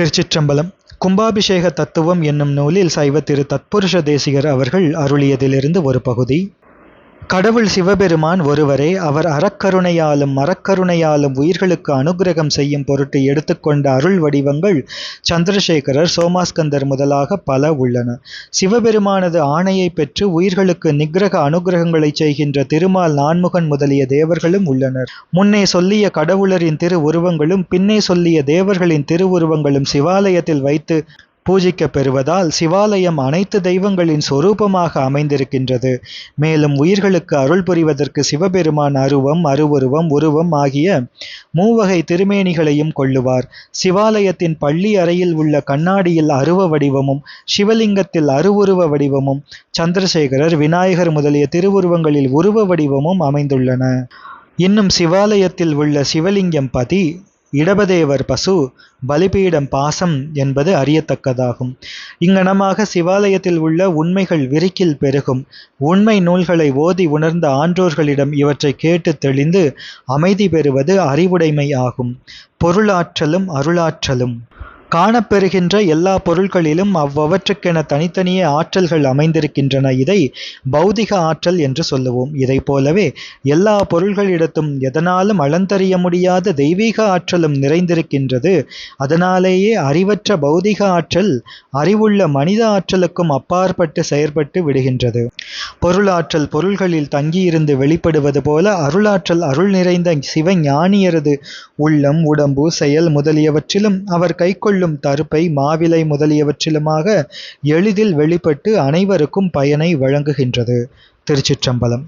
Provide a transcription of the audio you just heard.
திருச்சிற்றம்பலம் கும்பாபிஷேக தத்துவம் என்னும் நூலில் சைவ திரு தத்புருஷ தேசிகர் அவர்கள் அருளியதிலிருந்து ஒரு பகுதி. கடவுள் சிவபெருமான் ஒருவரே அவர் அறக்கருணையாலும் மரக்கருணையாலும் உயிர்களுக்கு அனுக்கிரகம் செய்யும் பொருட்டு எடுத்துக்கொண்ட அருள் வடிவங்கள் சந்திரசேகரர் சோமாஸ்கந்தர் முதலாக பல உள்ளன. சிவபெருமானது ஆணையை பெற்று உயிர்களுக்கு நிகிரக அனுகிரகங்களை செய்கின்ற திருமால் நான்முகன் முதலிய தேவர்களும் உள்ளனர். முன்னே சொல்லிய கடவுளரின் திரு உருவங்களும் பின்னே சொல்லிய தேவர்களின் திருவுருவங்களும் சிவாலயத்தில் வைத்து பூஜிக்கப் பெறுவதால் சிவாலயம் அனைத்து தெய்வங்களின் சொரூபமாக அமைந்திருக்கின்றது. மேலும் உயிர்களுக்கு அருள் புரிவதற்கு சிவபெருமான் அருவம் அருவுருவம் உருவம் ஆகிய மூவகை திருமேனிகளையும் கொள்ளுவார். சிவாலயத்தின் பள்ளி அறையில் உள்ள கண்ணாடியில் அருவ வடிவமும் சிவலிங்கத்தில் அருவுருவ வடிவமும் சந்திரசேகரர் விநாயகர் முதலிய திருவுருவங்களில் உருவ வடிவமும் அமைந்துள்ளன. இன்னும் சிவாலயத்தில் உள்ள சிவலிங்கம் பதி இடபதேவர் பசு பலிபீடம் பாசம் என்பது அறியத்தக்கதாகும். இங்கனமாக சிவாலயத்தில் உள்ள உண்மைகள் விரிக்கில் பெருகும். உண்மை நூல்களை ஓதி உணர்ந்த ஆன்றோர்களிடம் இவற்றை கேட்டு தெளிந்து அமைதி பெறுவது அறிவுடைமை ஆகும். பொருளாற்றலும் அருளாற்றலும். காணப்பெறுகின்ற எல்லா பொருள்களிலும் அவ்வவற்றுக்கென தனித்தனியே ஆற்றல்கள் அமைந்திருக்கின்றன. இதை பௌதிக ஆற்றல் என்று சொல்லுவோம். இதை போலவே எல்லா பொருள்களிடத்தும் எதனாலும் அளந்தறிய முடியாத தெய்வீக ஆற்றலும் நிறைந்திருக்கின்றது. அதனாலேயே அறிவற்ற பௌதிக ஆற்றல் அறிவுள்ள மனித ஆற்றலுக்கும் அப்பாற்பட்டு செயற்பட்டு விடுகின்றது. பொருளாற்றல் பொருள்களில் தங்கியிருந்து வெளிப்படுவது போல அருளாற்றல் அருள் நிறைந்த சிவஞானியரது உள்ளம் உடம்பு செயல் முதலியவற்றிலும் அவர் கைக்கொள்ளும் தருப்பை மாவிலை முதலியவற்றிலுமாக எளிதில் வெளிப்பட்டு அனைவருக்கும் பயனை வழங்குகின்றது. திருச்சிற்றம்பலம்.